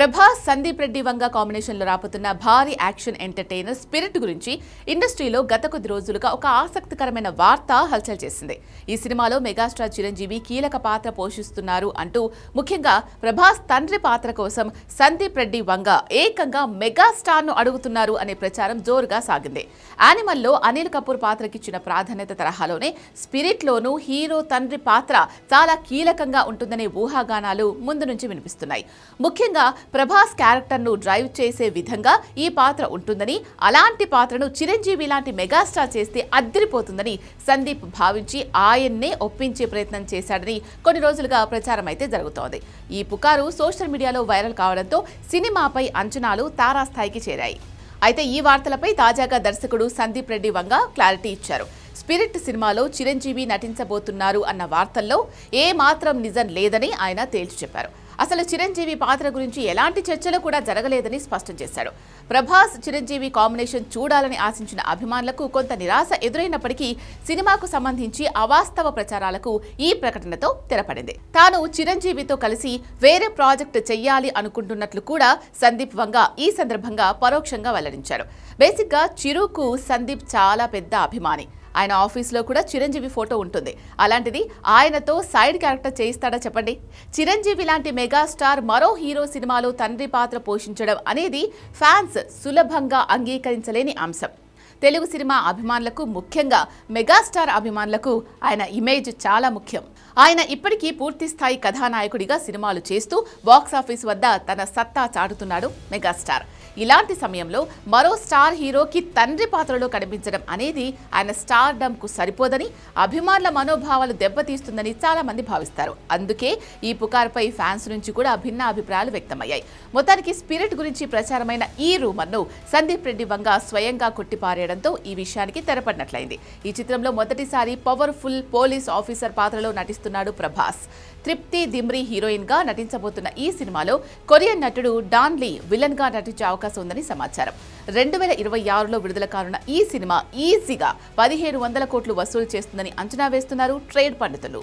ప్రభాస్ సందీప్ రెడ్డి వంగ కాంబినేషన్లో రాబోతున్న భారీ యాక్షన్ ఎంటర్టైనర్ స్పిరిట్ గురించి ఇండస్ట్రీలో గత కొద్ది రోజులుగా ఒక ఆసక్తికరమైన వార్త హల్చల్ చేసింది. ఈ సినిమాలో మెగాస్టార్ చిరంజీవి కీలక పాత్ర పోషిస్తున్నారు అంటూ ముఖ్యంగా ప్రభాస్ తండ్రి పాత్ర కోసం సందీప్ రెడ్డి వంగ ఏకంగా మెగాస్టార్ను అడుగుతున్నారు అనే ప్రచారం జోరుగా సాగింది. యానిమల్లో అనిల్ కపూర్ పాత్రకిచ్చిన ప్రాధాన్యత తరహాలోనే స్పిరిట్ లోనూ హీరో తండ్రి పాత్ర చాలా కీలకంగా ఉంటుందనే ఊహాగానాలు ముందు నుంచి వినిపిస్తున్నాయి. ముఖ్యంగా ప్రభాస్ క్యారెక్టర్ను డ్రైవ్ చేసే విధంగా ఈ పాత్ర ఉంటుందని అలాంటి పాత్రను చిరంజీవి లాంటి మెగాస్టార్ చేస్తే అద్దరిపోతుందని సందీప్ భావించి ఆయన్నే ఒప్పించే ప్రయత్నం చేశాడని కొన్ని రోజులుగా ప్రచారం అయితే జరుగుతోంది. ఈ పుకారు సోషల్ మీడియాలో వైరల్ కావడంతో సినిమాపై అంచనాలు తారాస్థాయికి చేరాయి. అయితే ఈ వార్తలపై తాజాగా దర్శకుడు సందీప్ రెడ్డి వంగ క్లారిటీ ఇచ్చారు. స్పిరిట్ సినిమాలో చిరంజీవి నటించబోతున్నారు అన్న వార్తల్లో ఏ మాత్రం నిజం లేదని ఆయన తేల్చి చెప్పారు. అసలు చిరంజీవి పాత్ర గురించి ఎలాంటి చర్చలు కూడా జరగలేదని స్పష్టం చేశాడు ప్రభాస్ చిరంజీవి కాంబినేషన్ చూడాలని ఆశించిన అభిమానులకు కొంత నిరాశ ఎదురైనప్పటికీ సినిమాకు సంబంధించి అవాస్తవ ప్రచారాలకు ఈ ప్రకటనతో తెరపడింది. తాను చిరంజీవితో కలిసి వేరే ప్రాజెక్ట్ చెయ్యాలి అనుకుంటున్నట్లు కూడా సందీప్ వంగ ఈ సందర్భంగా పరోక్షంగా వెల్లడించారు. బేసిక్గా చిరుకు సందీప్ చాలా పెద్ద అభిమాని. ఆయన ఆఫీస్లో కూడా చిరంజీవి ఫోటో ఉంటుంది. అలాంటిది ఆయనతో సైడ్ క్యారెక్టర్ చేయిస్తాడా చెప్పండి? చిరంజీవి లాంటి మెగాస్టార్ మరో హీరో సినిమాలో తండ్రి పాత్ర పోషించడం అనేది ఫ్యాన్స్ సులభంగా అంగీకరించలేని అంశం. తెలుగు సినిమా అభిమానులకు ముఖ్యంగా మెగాస్టార్ అభిమానులకు ఆయన ఇమేజ్ చాలా ముఖ్యం. ఆయన ఇప్పటికీ పూర్తిస్థాయి కథానాయకుడిగా సినిమాలు చేస్తూ బాక్సాఫీస్ వద్ద తన సత్తా చాటుతున్నాడు మెగాస్టార్. ఇలాంటి సమయంలో మరో స్టార్ హీరోకి తండ్రి పాత్రలో కనిపించడం అనేది ఆయన స్టార్కు సరిపోదని అభిమానుల మనోభావాలు దెబ్బతీస్తుందని చాలా మంది భావిస్తారు. అందుకే ఈ పుకార్పై ఫ్యాన్స్ నుంచి కూడా భిన్న అభిప్రాయాలు వ్యక్తమయ్యాయి. మొత్తానికి స్పిరిట్ గురించి ప్రచారమైన ఈ రూమర్ను సందీప్ రెడ్డి వంగ స్వయంగా కొట్టిపారేయడంతో ఈ విషయానికి తెరపడినట్లయింది. ఈ చిత్రంలో మొదటిసారి పవర్ఫుల్ పోలీస్ ఆఫీసర్ పాత్రలో నటిస్తున్నాడు ప్రభాస్. తృప్తి దిమ్రీ హీరోయిన్గా నటించబోతున్న ఈ సినిమాలో కొరియన్ నటుడు డాన్ లీ విలన్గా నటించే అవకాశం ఉందని సమాచారం. రెండు వేల ఇరవై ఆరులో విడుదల కానున్న ఈ సినిమా ఈజీగా పదిహేను వందల కోట్లు వసూలు చేస్తుందని అంచనా వేస్తున్నారు ట్రేడ్ పండితులు.